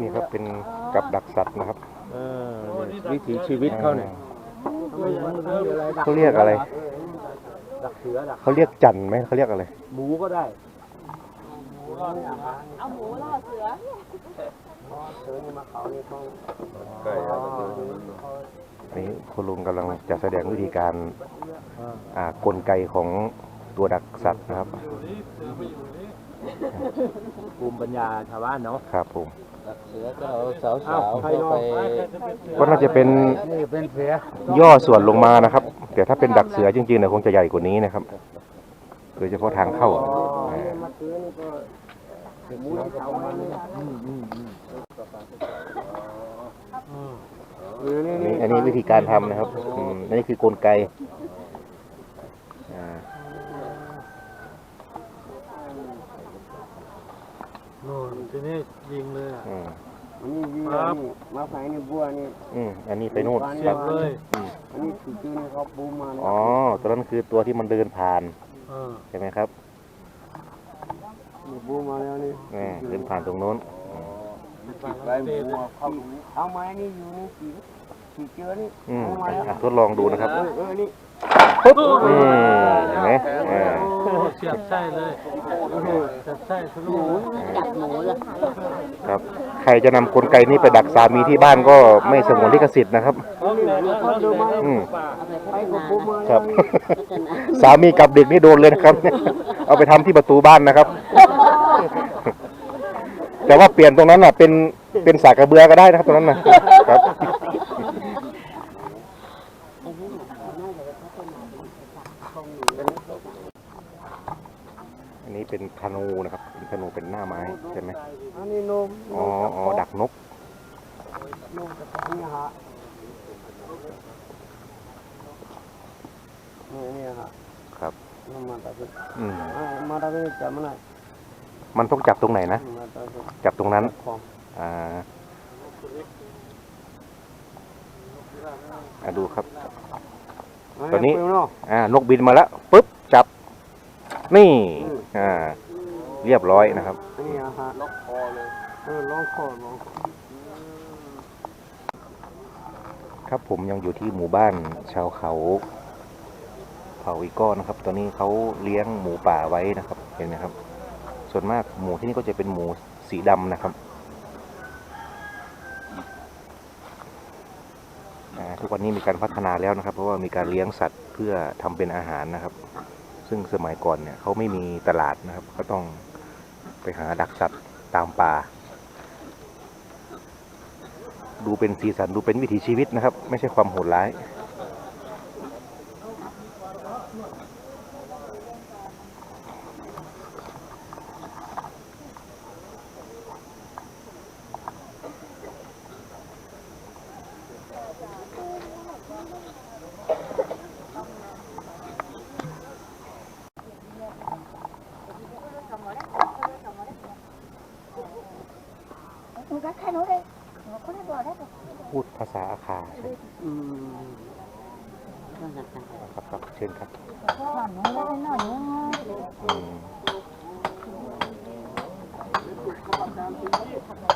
นี่ครับเป็นกับดักสัตว์นะครับเออเนี่ยวิถีชีวิตเขาเนี่ยเขาเรียกอะไร ดักเสือดักเขาเรียกจันไหมเขาเรียกอะไร หมูก็ได้เอาหมูล่อเสือนี่คุณลุงกำลังจะแสดงวิธีการอ่ากลไกของตัวดักสัตว์นะครับ ภูมิปัญญาชาวบ้านเนาะครับผมเสือก็เอาสาวอ้าวๆใครเข้านอนไปก็น่าจะเป็นนี่เป็นเสือย่อส่วนลงมานะครับ แต่ถ้าเป็นดักเสือจริงๆเนี่ยคงจะใหญ่กว่านี้นะครับโดยเฉพาะทางเข้าอ่านี่อันนี้วิธีการทำนะครับอืมอันนี้คือกลไก ทีนี้ยิงเลยอะ อืมอันนี้ยีครับนี่มาไฟนี่บัวนี่ อืมอันนี้ไปนู่นเสียบเลยอันนี้คือคือนี่เขาปูมาเนี่ยอ๋อตัวนั้นคือตัวที่มันเดินผ่านเออ ใช่ไหมครับนี่ปูมาแล้วนี่นี่เดินผ่านตรงโน้นไปบัวเขาเอาไม้นี่อยู่นี่สีสีเจือนี่อืมเอามาแล้วอะทดลองดูนะครับ เออเออนี่ ปุ๊บอืมเห็นไหมอ่าโอ้เสียบไส้เลยเสียบไส้ทะลุจับหมูเลยครับ ใครจะนำกลไกนี้ไปดักสามีที่บ้านก็ไม่สงวนลิขสิทธิ์นะครับ อืมไปกับปูมาครับ สามีกับเด็กนี่โดนเลยนะครับ เอาไปทำที่ประตูบ้านนะครับ แต่ว่าเปลี่ยนตรงนั้นน่ะ เป็นเป็นสากกระเบือก็ได้นะครับตรงนั้นนะครับ อันนี้เป็นธนูนะครับเป็นธนูเป็นหน้าไม้ใช่ไหมอันนี้นมอ๋ออ๋อดักนกนมกับนี่ฮะนี่นี่ฮะครับนมมาตาเป็นอืมอ่ามาตาเป็นจำมันหน่อยมันต้องจับตรงไหนนะมาตาเป็นจับตรงนั้นของอ่าอะดูครับ ตัวนี้เาเนาะอ่านกบินมาแล้วปุ๊บจับ นี่ อ่า เรียบร้อยนะครับอันนี้ฮะล็อกคอเลยเออล็อกคอล็อกคอครับผมยังอยู่ที่หมู่บ้านชาวเขาเผ่าอีก้อนะครับ ตอนนี้เขาเลี้ยงหมูป่าไว้นะครับ เห็นไหมครับ ส่วนมากหมูที่นี่ก็จะเป็นหมูสีดำนะครับอ่าทุก วันนี้มีการพัฒนาแล้วนะครับ เพราะว่ามีการเลี้ยงสัตว์เพื่อทำเป็นอาหารนะครับ ซึ่งสมัยก่อนเนี่ยเขาไม่มีตลาดนะครับ ก็ต้องไปหาดักสัตว์ตามป่า ดูเป็นสีสันดูเป็นวิถีชีวิตนะครับ ไม่ใช่ความโหดร้าย หนูก็แค่หนูเลยหนูคนละตัวได้ตัว พูดภา ษาอาคาใช่ไหมอืมครับครับเชิญครับหน่อยนูได้หน่อยหนูอืม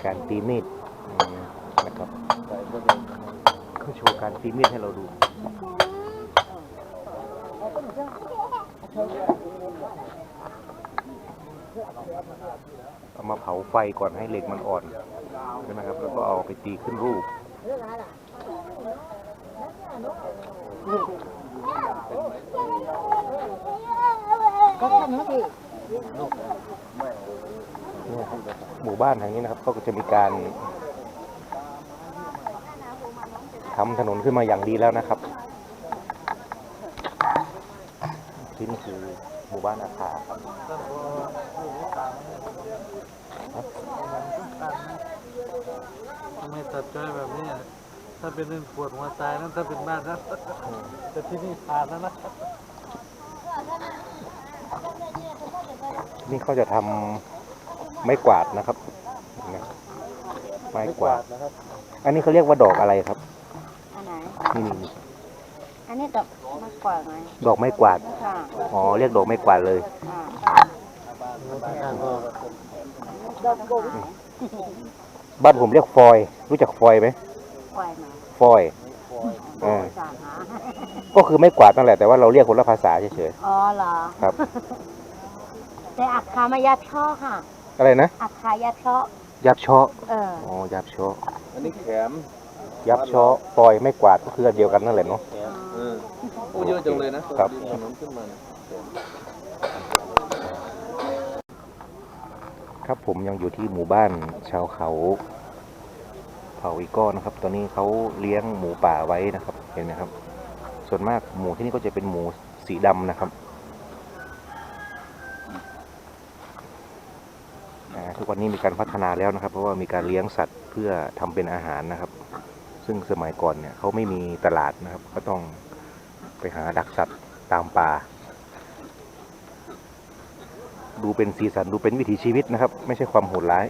การตีมีดอืมนะครับเขาโชว์การตีมีดให้เราดู เอามาเผาไฟก่อนให้เหล็กมันอ่อนใช่ไหมครับ แล้วก็เอาไปตีขึ้นรูป ก็แค่นี้สิเนี่หมู่บ้านทางนี้นะครับ ก็จะมีการทำถนนขึ้นมาอย่างดีแล้วนะครับที่นี่คือหมู่บ้านอาคาครับ ทำไมตัดจ้อยแบบนี้อะถ้าเป็นเรื่องปวดหัวตายนั่นถ้าเป็นบ้านนะแต่ที่นี่ผ่านแล้วนะนี่เขาจะทำไม้กวาดนะครับนะไม้กวาด นะครับอันนี้เขาเรียกว่าดอกอะไรครับอันไหน นี่นี่นี่อันนี้ดอกมากกว่าไงดอกไม้กวาด ค่ะอ๋อ เรียกดอกไม้กวาดเลย อ่าทางก็ดอกบุ๋ม บ้านผมเรียกฟอย รู้จักฟอยไหมปล่อยมาฟอยโอ้ยสาหาก็คือไม่กวาดนั่นแหละแต่ว่าเราเรียกคนละภาษาเฉยอ๋อเหรอ ๆครับ แต่อักขามายาช่อค่ะ อะไรนะอักขายาช่อยับเชาะเออ อ๋อยับเชาะอันนี้แขมยับเชาะฟอยไม่กวาดก็คืออันเดียวกันนั่นแหละเนาะเออโอ้เยอะจังเลยนะครับถนนขึ้นมาเนี่ย ครับผมยังอยู่ที่หมู่บ้านชาวเขาเผ่าอีก้อนะครับ ตอนนี้เขาเลี้ยงหมูป่าไว้นะครับ เห็นไหมครับ ส่วนมากหมูที่นี่ก็จะเป็นหมูสีดำนะครับทุกวันนี้มีการพัฒนาแล้วนะครับ เพราะว่ามีการเลี้ยงสัตว์เพื่อทำเป็นอาหารนะครับ ซึ่งสมัยก่อนเนี่ยเขาไม่มีตลาดนะครับ ก็ต้องไปหาดักสัตว์ตามป่า ดูเป็นสีสันดูเป็นวิถีชีวิตนะครับ ไม่ใช่ความโหดร้าย